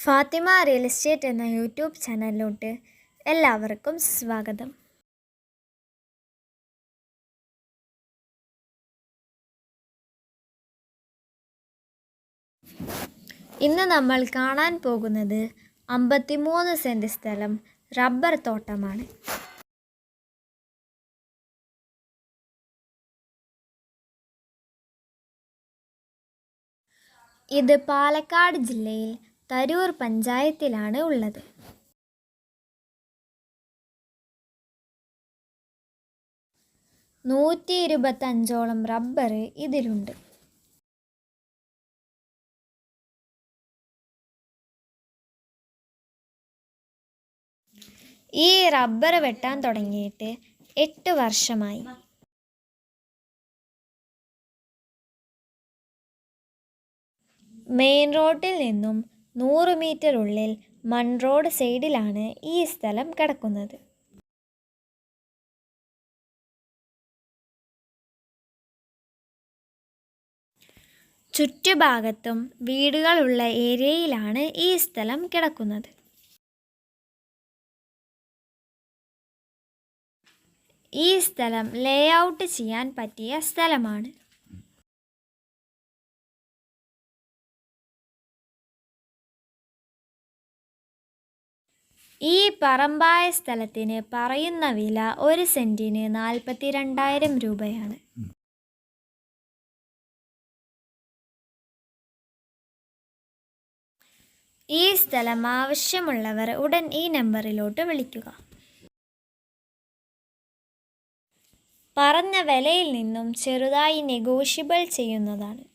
Fathima real estate എന്ന YouTube ചാനലിലോട്ട് എല്ലാവർക്കും സ്വാഗതം. ഇന്ന് നമ്മൾ കാണാൻ പോകുന്നത് അമ്പത്തിമൂന്ന് സെന്റ് സ്ഥലം റബ്ബർ തോട്ടമാണ്. ഇത് പാലക്കാട് ജില്ലയിൽ തരൂർ പഞ്ചായത്തിലാണ് ഉള്ളത്. നൂറ്റി ഇരുപത്തഞ്ചോളം റബ്ബർ ഇതിലുണ്ട്. ഈ റബ്ബർ വെട്ടാൻ തുടങ്ങിയിട്ട് എട്ട് വർഷമായി. മെയിൻ റോഡിൽ നിന്നും നൂറ് മീറ്റർ ഉള്ളിൽ മൺ റോഡ് സൈഡിലാണ് ഈ സ്ഥലം കിടക്കുന്നത്. ചുറ്റുഭാഗത്തും വീടുകളുള്ള ഏരിയയിലാണ് ഈ സ്ഥലം കിടക്കുന്നത്. ഈ സ്ഥലം ലേ ഔട്ട് ചെയ്യാൻ പറ്റിയ സ്ഥലമാണ്. ഈ പറമ്പായ സ്ഥലത്തിന് പറയുന്ന വില ഒരു സെന്റിന് നാൽപ്പത്തി രണ്ടായിരം രൂപയാണ്. ഈ സ്ഥലം ആവശ്യമുള്ളവർ ഉടൻ ഈ നമ്പറിലോട്ട് വിളിക്കുക. പറഞ്ഞ വിലയിൽ നിന്നും ചെറുതായി നെഗോഷ്യബിൾ ചെയ്യുന്നതാണ്.